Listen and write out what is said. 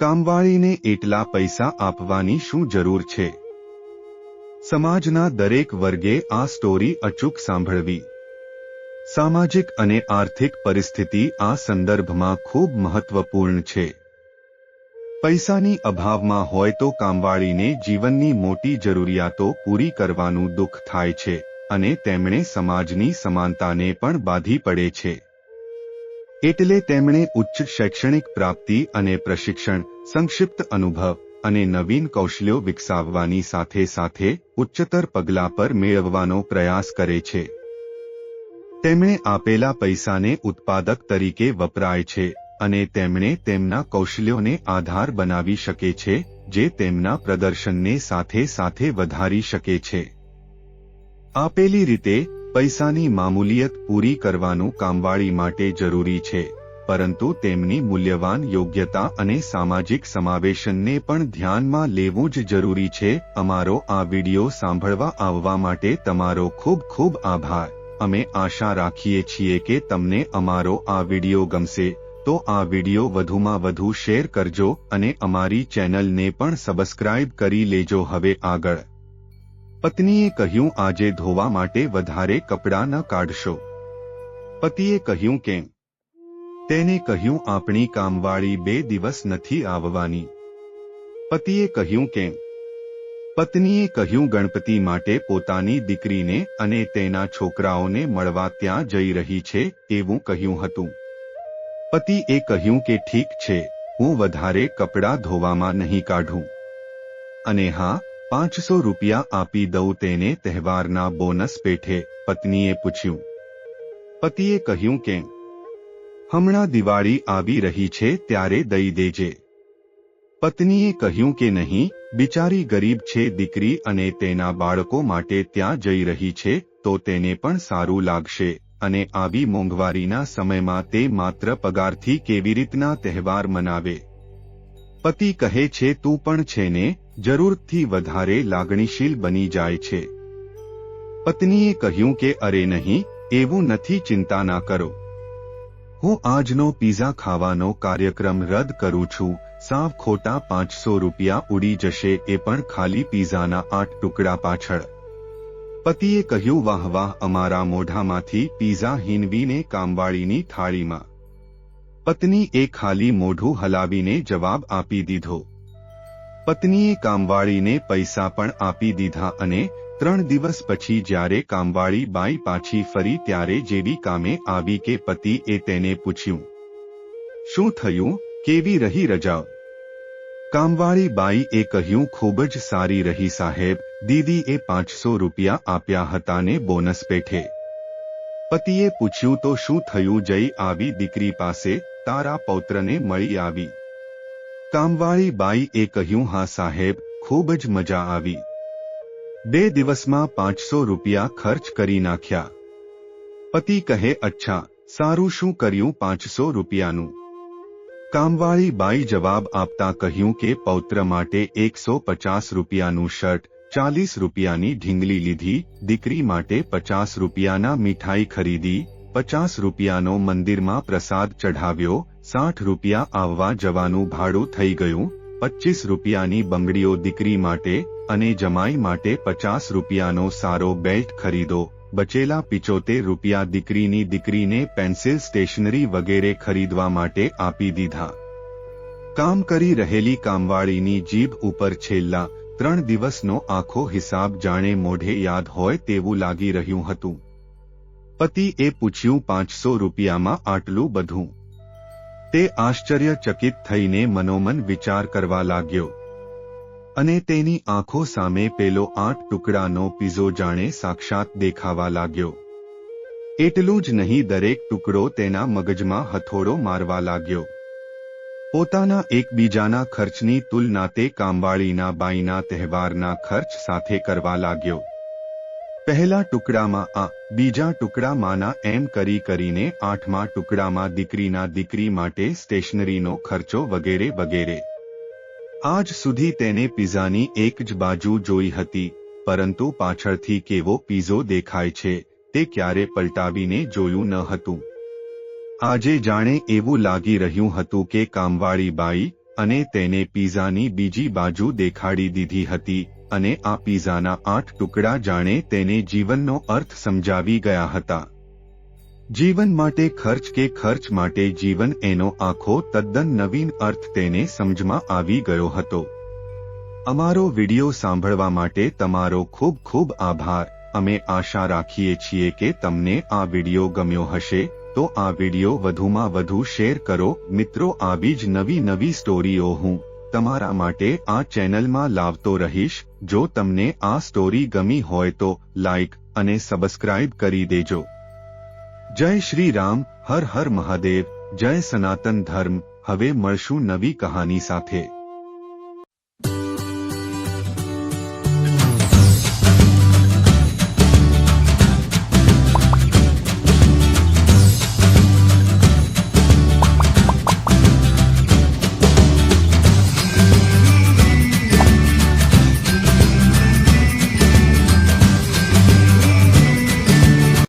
કામવાળીને એટલા પૈસા આપવાની શું જરૂર છે? સમાજના દરેક વર્ગે આ સ્ટોરી અચૂક સાંભળવી. સામાજિક અને આર્થિક પરિસ્થિતિ આ સંદર્ભમાં ખૂબ મહત્વપૂર્ણ છે. પૈસાની અભાવમાં હોય તો કામવાળીને જીવનની મોટી જરૂરિયાતો પૂરી કરવાનું દુઃખ થાય છે અને તેમણે સમાજની સમાનતાને પણ બાધી પડે છે. એટલે તેમણે ઉચ્ચ શૈક્ષણિક પ્રાપ્તિ અને પ્રશિક્ષણ, સંક્ષિપ્ત અનુભવ અને નવીન કૌશલ્યો વિકસાવવાની સાથે સાથે ઉચ્ચતર પગલા પર મેળવવાનો પ્રયાસ કરે છે. તેમણે આપેલા પૈસાને ઉત્પાદક તરીકે વપરાય છે અને તેમણે તેમના કૌશલ્યોને આધાર બનાવી શકે છે, જે તેમના પ્રદર્શનને સાથે સાથે વધારી શકે છે. આપેલી રીતે પૈસાની મામૂલિયત પૂરી કરવાનું કામવાળી માટે જરૂરી છે, પરંતુ તેમની મૂલ્યવાન યોગ્યતા અને સામાજિક સમાવેશનને પણ ધ્યાનમાં લેવું જ જરૂરી છે. અમારો આ વિડિયો સાંભળવા આવવા માટે તમારો ખૂબ ખૂબ આભાર. અમે આશા રાખીએ છીએ કે તમને અમારો આ વિડિયો ગમશે. તો આ વિડિયો વધુમાં વધુ શેર કરજો અને અમારી ચેનલને પણ સબસ્ક્રાઇબ કરી લેજો. હવે આગળ. પત્નીએ કહ્યું, આજે ધોવા માટે વધારે કપડાં ન કાઢશો. પતિએ કહ્યું, કેમ? તેને કહ્યું, આપણી કામવાળી બે દિવસ નથી આવવાની. પતિએ કહ્યું, કેમ? પત્નીએ કહ્યું, ગણપતિ માટે પોતાની દીકરીને અને તેના છોકરાઓને મળવા ત્યાં જઈ રહી છે, એવું કહ્યું હતું. પતિએ કહ્યું કે, ઠીક છે, હું વધારે કપડાં ધોવામાં નહીં કાઢું. અને હા પાંચસો રૂપિયા આપી દઉં તેને તહેવારના બોનસ પેઠે પત્નીએ પૂછ્યું. પતિએ કહ્યું કે, હમણાં દિવાળી આવી રહી છે ત્યારે દઈ દેજે. પત્નીએ કહ્યું કે નહીં, બિચારી ગરીબ છે દીકરી અને તેના બાળકો માટે ત્યાં જઈ રહી છે, તો તેને પણ સારું લાગશે, અને આવી મોંઘવારીના સમયમાં તે માત્ર પગારથી કેવી રીતના તહેવાર મનાવે. પતિ કહે છે, તું પણ છે ને જરૂરથી વધારે લાગણીશીલ બની જાય છે. પત્નીએ કહ્યું કે, અરે નહીં, એવું નથી, ચિંતા ના કરો. હું આજનો પીઝા ખાવાનો કાર્યક્રમ રદ કરું છું. સાવ ખોટા પાંચસો રૂપિયા ઉડી જશે, એ પણ ખાલી પીઝાના આઠ ટુકડા પાછળ. પતિએ કહ્યું, વાહ વાહ, અમારા મોઢામાંથી પીઝા હિનવીને કામવાળીની થાળીમાં. પત્ની એ ખાલી મોઢું હલાવીને જવાબ આપી દીધો. પત્નીએ કામવાળીને પૈસા પણ આપી દીધા અને ત્રણ દિવસ પછી જ્યારે કામવાળી બાઈ પાછી ફરી ત્યારે જેવી કામે આવી કે પતિ એ તેને પૂછ્યું, શું થયું? કેવી રહી રજાઓ? કામવાળી બાઈ એ કહ્યું, ખૂબ જ સારી રહી સાહેબ દીદી એ પાંચસો રૂપિયા આપ્યા હતા ને બોનસ પેઠે. પતિએ પૂછ્યું, તો શું થયું? જઈ આવી દીકરી પાસે, તારા પૌત્રને મળી આવી. કામવાળી બાઈ એ કહ્યું, હા સાહેબ, ખૂબ જ મજા આવી. બે દિવસમાં પાંચસો રૂપિયા ખર્ચ કરી નાખ્યા. પતિ કહે, અચ્છા, સારું શું કર્યું પાંચસો રૂપિયાનું? કામવાળી બાઈ જવાબ આપતા કહ્યું કે, પૌત્ર માટે એકસો પચાસ રૂપિયાનું શર્ટ, ચાલીસ રૂપિયાની ઢીંગલી લીધી, દીકરી માટે પચાસ રૂપિયાના મીઠાઈ ખરીદી, પચાસ રૂપિયાનો મંદિરમાં પ્રસાદ ચઢાવ્યો સાઠ રૂપિયા આવવા જવાનું ભાડું થઈ ગયું પચીસ રૂપિયાની બંગડીઓ દીકરી માટે અને જમાઈ માટે પચાસ રૂપિયાનો સારો બેલ્ટ ખરીદો, બચેલા પિચોતેર રૂપિયા દીકરીની દીકરીને પેન્સિલ સ્ટેશનરી વગેરે ખરીદવા માટે આપી દીધા. કામ કરી રહેલી કામવાળીની જીભ ઉપર છેલ્લા ત્રણ દિવસનો આખો હિસાબ જાણે મોઢે યાદ હોય તેવું લાગી રહ્યું હતું. પતિ એ પૂછ્યું, પાંચસો રૂપિયામાં આટલું બધું તે આશ્ચર્યચકિત થઈને મનોમન વિચાર કરવા લાગ્યો. અને તેની આંખો સામે પેલો આઠ ટુકડાનો પીઝો જાણે સાક્ષાત દેખાવા લાગ્યો. એટલું જ નહીં, દરેક ટુકડો તેના મગજમાં હથોડો મારવા લાગ્યો. પોતાના એકબીજાના ખર્ચની તુલના તે કામવાળીના બાઈના તહેવારના ખર્ચ સાથે કરવા લાગ્યો. પહેલા ટુકડામાં આ, બીજા ટુકડામાંના એમ કરી કરીને આઠમા ટુકડામાં દીકરીના દીકરી માટે સ્ટેશનરીનો ખર્ચો વગેરે વગેરે. આજ સુધી તેને પિઝાની એક જ બાજુ જોઈ હતી, પરંતુ પાછળથી કેવો પીઝો દેખાય છે, તે ક્યારે પલટાવીને જોયું ન હતું. આજે જાણે એવું લાગી રહ્યું હતું કે કામવાળી બાઈ અને તેને પીઝાની બીજી બાજુ દેખાડી દીધી હતી અને આ પીઝાના આઠ ટુકડા જાણે તેને જીવનનો અર્થ સમજાવી ગયા હતા. જીવન માટે ખર્ચ કે ખર્ચ માટે જીવન એનો આખો તદ્દન નવીન અર્થ તેને સમજમાં આવી ગયો હતો. અમારો વિડિયો સાંભળવા માટે તમારો ખૂબ ખૂબ આભાર. અમે આશા રાખીએ છીએ કે તમને આ વિડિયો ગમ્યો હશે. તો આ વિડિયો વધુમાં વધુ શેર કરો. મિત્રો, આવી જ નવી નવી સ્ટોરીઓ હું તમારા માટે આ ચેનલમાં લાવતો રહીશ. જો તમને આ સ્ટોરી ગમી હોય તો લાઈક અને સબસ્ક્રાઇબ કરી દેજો. જય શ્રી રામ, હર હર મહાદેવ, જય સનાતન ધર્મ. હવે મળશું નવી કહાની સાથે.